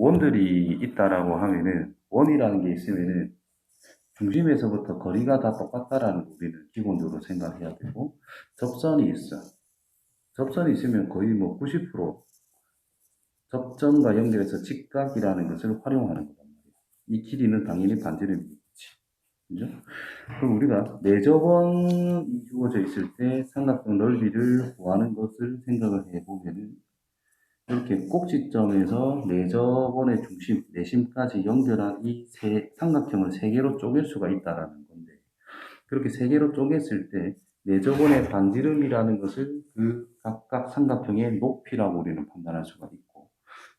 원들이 있다라고 하면은 원이라는 게 있으면은 중심에서부터 거리가 다 똑같다라는 거 우리는 기본적으로 생각해야 되고 접선이 있어. 접선이 있으면 거의 뭐 90% 접점과 연결해서 직각이라는 것을 활용하는 거단 말이야. 이 길이는 당연히 반지름이겠지. 그죠? 그럼 우리가 내접원이 주어져 있을 때 삼각형 넓이를 구하는 것을 생각을 해보면은 이렇게 꼭지점에서 내접원의 중심, 내심까지 연결한 이 세, 삼각형을 세 개로 쪼갤 수가 있다라는 건데 그렇게 세 개로 쪼갰을 때 내접원의 반지름이라는 것을 그 각각 삼각형의 높이라고 우리는 판단할 수가 있고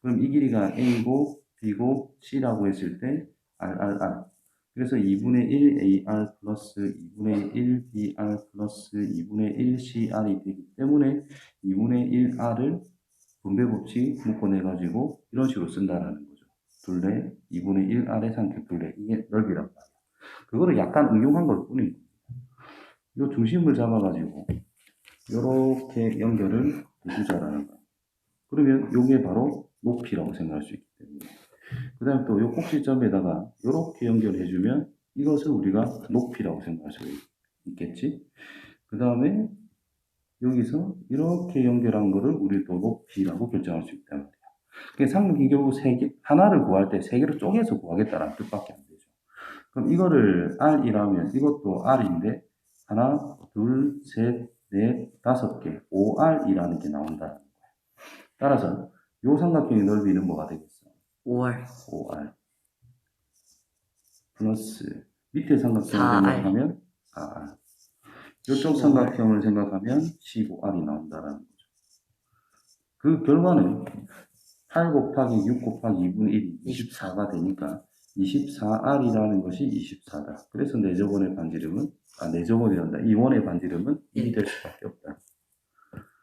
그럼 이 길이가 A고 B고 C라고 했을 때 RRR 그래서 2분의 1 AR 플러스 2분의 1 BR 플러스 2분의 1 CR이 되기 때문에 2분의 1 R을 분배 법칙 묶어내 가지고 이런 식으로 쓴다라는 거죠. 둘레 2분의 1 R의 삼각 둘레 이게 넓이란 말이야. 그거를 약간 응용한 것 뿐입니다. 이 중심을 잡아가지고 이렇게 연결을 해주자라는 거야. 그러면 이게 바로 높이라고 생각할 수 있기 때문에. 그 다음에 또 이 꼭지점에다가 이렇게 연결해주면 이것을 우리가 높이라고 생각할 수 있겠지. 그 다음에 여기서 이렇게 연결한 거를 우리도 높이라고 결정할 수 있단. 그게 삼각이 결국 세 개, 하나를 구할 때 세 개로 쪼개서 구하겠다라는 뜻밖에 안 되죠. 그럼 이거를 R이라면 이것도 R인데 하나, 둘, 셋, 넷, 다섯 개, 5R이라는 게 나온다는 거야. 따라서 이 삼각형의 넓이는 뭐가 되겠어? 5월 5R 플러스 밑에 삼각형을 4R. 생각하면 4R 이쪽 15R. 삼각형을 생각하면 15R이 나온다라는 거죠. 그 결과는 8 곱하기 6 곱하기 2분의 1이 24가 되니까 24R이라는 것이 24다. 그래서 내저번의 반지름은 아 내저번이란다. 이 원의 반지름은 1이 될 수밖에 없다.